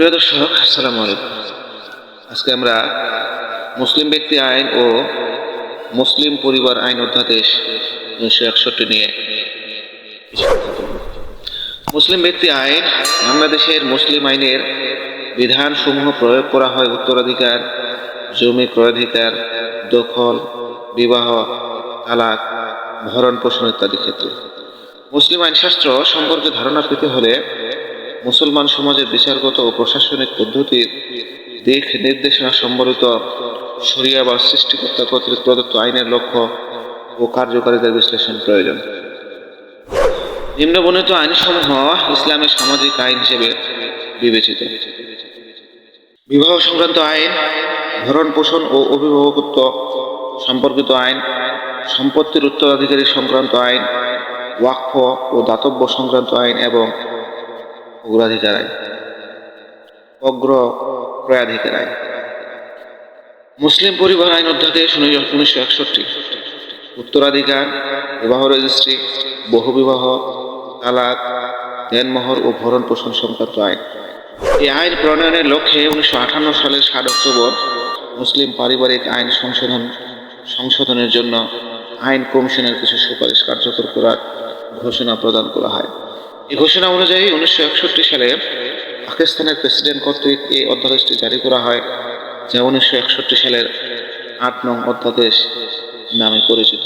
প্রিয় দর্শক, আসসালামু আলাইকুম আজকে আমরা মুসলিম ব্যক্তি আইন ও মুসলিম পরিবার আইন অধ্যাদেশ উনিশশো একষট্টি নিয়ে। মুসলিম ব্যক্তি আইন, বাংলাদেশের মুসলিম আইনের বিধানসমূহ প্রয়োগ করা হয় উত্তরাধিকার, জমি ক্রয়াধিকার, দখল, বিবাহ, তালাক ভরণ পোষণ ইত্যাদি ক্ষেত্রে মুসলিম আইনশাস্ত্র সম্পর্কে ধারণা পেতে হলে মুসলমান সমাজের বিচারগত ও প্রশাসনিক পদ্ধতির দিক নির্দেশনা সম্বলিত শরিয়া বা সৃষ্টিকর্তা কর্তৃক প্রদত্ত আইনের লক্ষ্য ও কার্যকারিতার বিশ্লেষণ প্রয়োজন। নিম্নবর্ণিত আইনসমূহ ইসলামের সামাজিক আইন হিসেবে বিবেচিত। বিবাহ সংক্রান্ত আইন, ভরণ পোষণ ও অভিভাবকত্ব সম্পর্কিত আইন, সম্পত্তির উত্তরাধিকারী সংক্রান্ত আইন, ওয়াকফ ও দাতব্য সংক্রান্ত আইন এবং অগ্রাধিকার আইন অগ্র ক্রয়াধিকার আইন মুসলিম পরিবার আইন অধ্যাদেশ উনিশশো একষট্টি। উত্তরাধিকার, বিবাহ রেজিস্ট্রি, বহুবিবাহ, তালাক দেনমোহর ও ভরণ পোষণ সংক্রান্ত আইন। এই আইন প্রণয়নের লক্ষ্যে উনিশশো আঠান্ন সালের সাত অক্টোবর মুসলিম পারিবারিক আইন সংশোধন সংশোধনের জন্য আইন কমিশনের কিছু সুপারিশ কার্যকর করার ঘোষণা প্রদান করা হয়। এই ঘোষণা অনুযায়ী উনিশশো একষট্টি সালে পাকিস্তানের প্রেসিডেন্ট কর্তৃক এই অধ্যাদেশটি জারি করা হয়, যা উনিশশো একষট্টি সালের আট নং অধ্যাদেশ নামে পরিচিত।